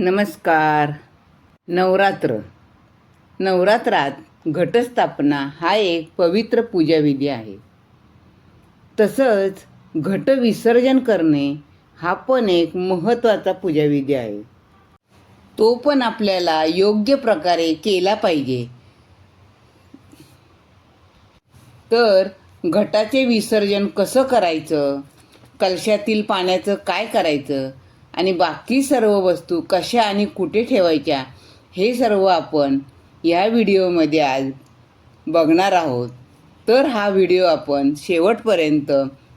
नमस्कार. नवरात्र. नवरात्रात घटस्थापना हा एक पवित्र पूजाविधी आहे. तसंच घट विसर्जन करणे हा पण एक महत्त्वाचा पूजाविधी आहे. तो पण आपल्याला योग्य प्रकारे केला पाहिजे. तर घटाचे विसर्जन कसं करायचं? कलशातील पाण्याचं काय करायचं? आणि बाकी सर्व वस्तू कशा आणि कुठे ठेवायच्या हे सर्व आपण या व्हिडिओमध्ये आज बघणार आहोत. तर हा व्हिडिओ आपण शेवटपर्यंत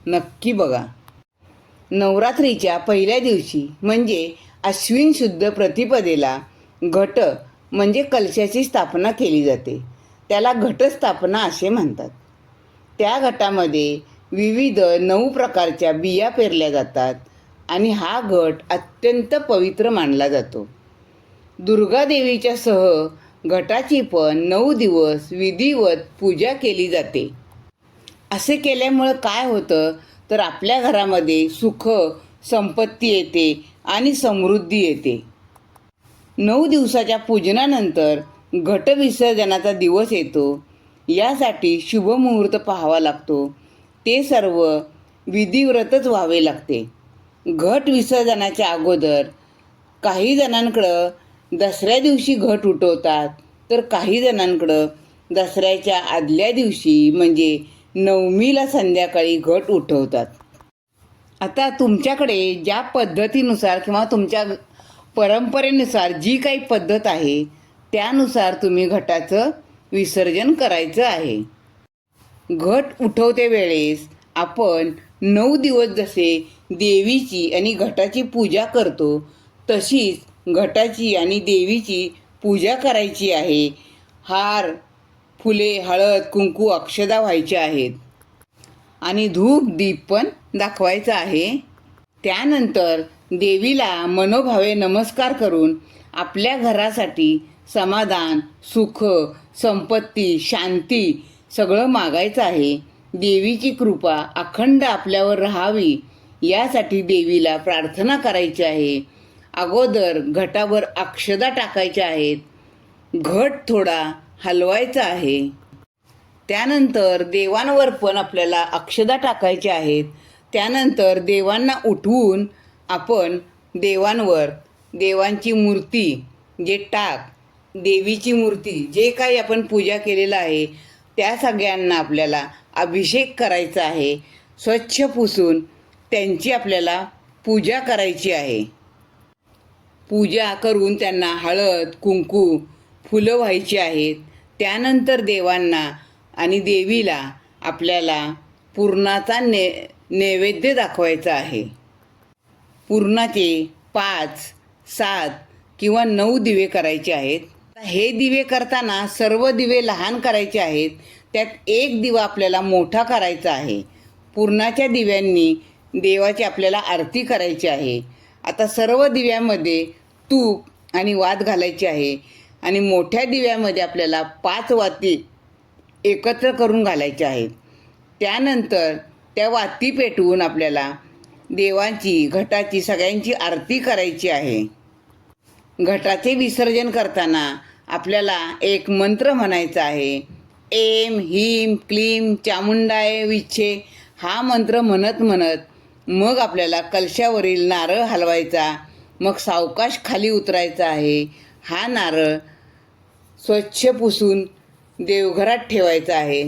नक्की बघा. नवरात्रीच्या पहिल्या दिवशी म्हणजे अश्विन शुद्ध प्रतिपदेला घट म्हणजे कलशाची स्थापना केली जाते. त्याला घटस्थापना असे म्हणतात. त्या घटामध्ये विविध नऊ प्रकारच्या बिया पेरल्या जातात. आणि हा गट अत्यंत पवित्र मानला जातो. दुर्गादेवीच्या सह घटाची पण नऊ दिवस विधिवत पूजा केली जाते. असे केल्यामुळं काय होतं? तर आपल्या घरामध्ये सुख संपत्ती येते आणि समृद्धी येते. नऊ दिवसाच्या पूजनानंतर घटविसर्जनाचा दिवस येतो. यासाठी शुभमुहूर्त पाहावा लागतो. ते सर्व विधिव्रतच व्हावे लागते. घट विसर्जनाच्या अगोदर काही जणांकडं दसऱ्या दिवशी घट उठवतात. तर काही जणांकडं दसऱ्याच्या आदल्या दिवशी म्हणजे नवमीला संध्याकाळी घट उठवतात. आता तुमच्याकडे ज्या पद्धतीनुसार किंवा तुमच्या परंपरेनुसार जी काही पद्धत आहे त्यानुसार तुम्ही घटाचं विसर्जन करायचं आहे. घट उठवते वेळेस आपण नऊ दिवस जसे देवीची आणि घटाची पूजा करतो तशीच घटाची आणि देवीची पूजा करायची आहे. हार फुले हळद कुंकू अक्षदा व्हायच्या आहेत. आणि धूप दीप पण दाखवायचा आहे. त्यानंतर देवीला मनोभावे नमस्कार करून आपल्या घरासाठी समाधान सुख संपत्ती शांती सगळं मागायचं आहे. देवीची कृपा अखंड आपल्यावर राहावी यासाठी देवीला प्रार्थना करायची आहे. अगोदर घटावर अक्षदा टाकायच्या आहेत. घट थोडा हलवायचा आहे. त्यानंतर देवांवर पण आपल्याला अक्षदा टाकायच्या आहेत. त्यानंतर देवांना उठवून आपण देवांवर देवांची मूर्ती जे टाक देवीची मूर्ती जे काही आपण पूजा केलेलं आहे त्या सगळ्यांना आपल्याला अभिषेक करायचा आहे. स्वच्छ पुसून त्यांची आपल्याला पूजा करायची आहे. पूजा करून त्यांना हळद कुंकू फुलं व्हायची आहेत. त्यानंतर देवांना आणि देवीला आपल्याला पूर्णाचा ने नैवेद्य दाखवायचा आहे. पुरणाचे पाच सात किंवा नऊ दिवे करायचे आहेत. हे दिवे करताना सर्व दिवे लहान करायचे आहेत. त्यात एक दिवा आपल्याला मोठा करायचा आहे. पुरणाच्या दिव्यांनी देवाची आपल्याला आरती करायची आहे. आता सर्व दिव्यामध्ये तूप आणि वात घालायची आहे. आणि मोठ्या दिव्यामध्ये आपल्याला पाच वाती एकत्र करून घालायच्या आहेत. त्यानंतर त्या वाती पेटवून आपल्याला देवांची घटाची सगळ्यांची आरती करायची आहे. घटाचे विसर्जन करताना आपल्याला एक मंत्र म्हणायचा आहे. एम हीम क्लीम चामुंडाय विच्छे हा मंत्र म्हणत म्हणत मग आपल्याला कलशावरील नारळ हलवायचा. मग सावकाश खाली उतरायचा आहे. हा नारळ स्वच्छ पुसून देवघरात ठेवायचा आहे.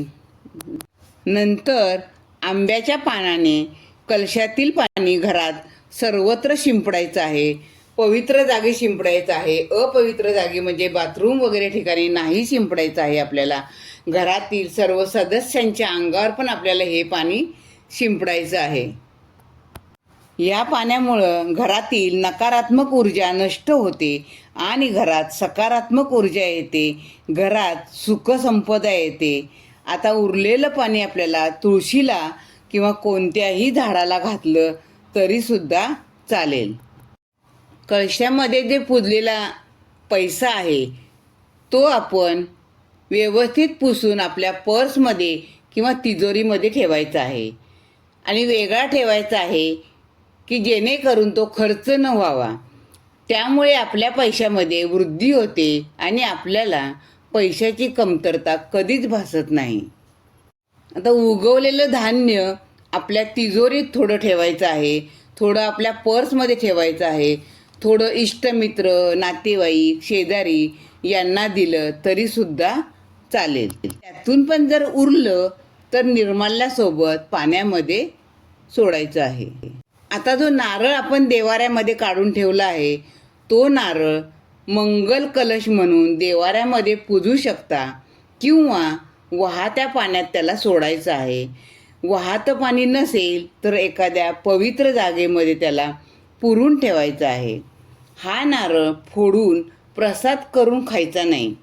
नंतर आंब्याच्या पानाने कलशातील पाणी घरात सर्वत्र शिंपडायचं आहे. पवित्र जागी शिंपडायचं आहे. अपवित्र जागी म्हणजे बाथरूम वगैरे ठिकाणी नाही शिंपडायचं आहे आपल्याला. घरातील सर्व सदस्यांच्या अंगावर पण आपल्याला हे पाणी शिंपडायचं आहे. या पाण्यामुळं घरातील नकारात्मक ऊर्जा नष्ट होते आणि घरात सकारात्मक ऊर्जा येते. घरात सुखसंपदा येते. आता उरलेलं पाणी आपल्याला तुळशीला किंवा कोणत्याही झाडाला घातलं तरीसुद्धा चालेल. कळशामध्ये जे पुजलेला पैसा आहे तो आपण व्यवस्थित पुसून आपल्या पर्समध्ये किंवा तिजोरीमध्ये ठेवायचा आहे. आणि वेगळा ठेवायचा आहे की जेणेकरून तो खर्च न व्हावा. त्यामुळे आपल्या पैशामध्ये वृद्धी होते आणि आपल्याला पैशाची कमतरता कधीच भासत नाही. आता उगवलेलं धान्य आपल्या तिजोरीत थोडं ठेवायचं आहे थोडं आपल्या पर्समध्ये ठेवायचं आहे थोडं इष्टमित्र नातेवाईक शेजारी यांना दिलं तरीसुद्धा चालेल. त्यातून पण जर उरलं तर निर्मल्यासोबत पाण्यामध्ये सोडायचं आहे. आता जो नारळ आपण देवाऱ्यामध्ये काढून ठेवला आहे तो नारळ मंगल कलश म्हणून देवाऱ्यामध्ये पूजू शकता किंवा वाहत्या पाण्यात त्याला सोडायचं आहे. वाहतं पाणी नसेल तर एखाद्या पवित्र जागेमध्ये त्याला पुरून ठेवायचं आहे. हा नारळ फोडून प्रसाद करून खायचा नाही.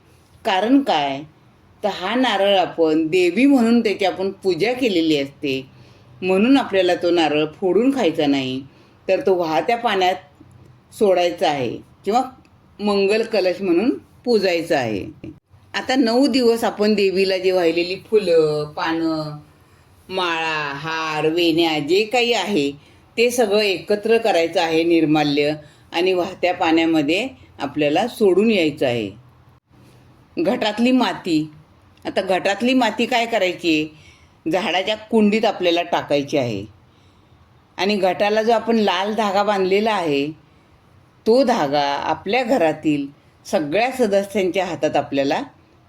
कारण काय? तर हा नारळ आपण देवी म्हणून त्याची आपण पूजा केलेली असते. म्हणून आपल्याला तो नारळ फोडून खायचा नाही. तर तो वाहत्या पाण्यात सोडायचा आहे किंवा मंगल कलश म्हणून पूजायचं आहे. आता नऊ दिवस आपण देवीला जे वाहिलेली फुलं पानं माळा हार वेण्या जे काही आहे ते सगळं एकत्र करायचं आहे निर्माल्य. आणि वाहत्या पाण्यामध्ये आपल्याला सोडून यायचं आहे. घटातली माती. आता घटातली माती काय करायची? आहे झाडाच्या कुंडीत आपल्याला टाकायची आहे. आणि घटाला जो आपण लाल धागा बांधलेला आहे तो धागा आपल्या घरातील सगळ्या सदस्यांच्या हातात आपल्याला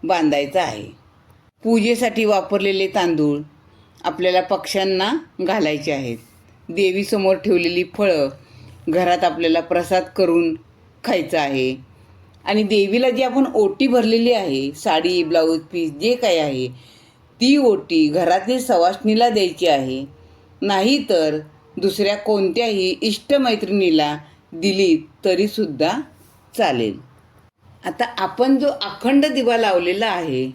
बांधायचा आहे. पूजेसाठी वापरलेले तांदूळ आपल्याला पक्ष्यांना घालायचे आहेत. देवीसमोर ठेवलेली फळं घरात आपल्याला प्रसाद करून खायचं आहे. आणि देवीला जी आपण ओटी भरलेली आहे साडी ब्लाऊज पीस जे काही आहे ती ओटी घरातील सवासणीला द्यायची आहे. नाही तर दुसऱ्या कोणत्याही इष्टमैत्रिणीला दिली तरीसुद्धा चालेल. आता आपण जो अखंड दिवा लावलेला आहे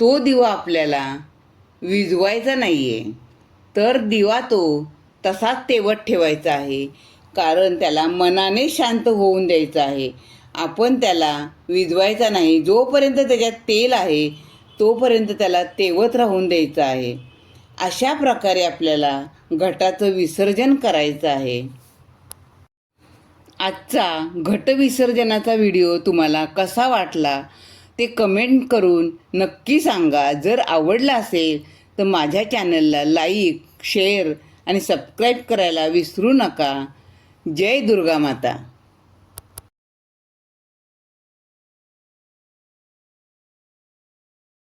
तो दिवा आपल्याला विजवायचा नाही आहे तर दिवा तो तसाच तेवत ठेवायचा आहे. कारण त्याला मनाने शांत होऊन द्यायचं आहे. आपण त्याला विजवायचा नाही. जोपर्यंत त्याच्यात तेल आहे तोपर्यंत त्याला तेवत राहून द्यायचं आहे. अशा प्रकारे आपल्याला घटाचं विसर्जन करायचं आहे. आजचा घटविसर्जनाचा व्हिडिओ तुम्हाला कसा वाटला ते कमेंट करून नक्की सांगा. जर आवडला असेल तर माझ्या चॅनलला लाईक शेअर आणि सबस्क्राईब करायला विसरू नका. जय दुर्गा माता.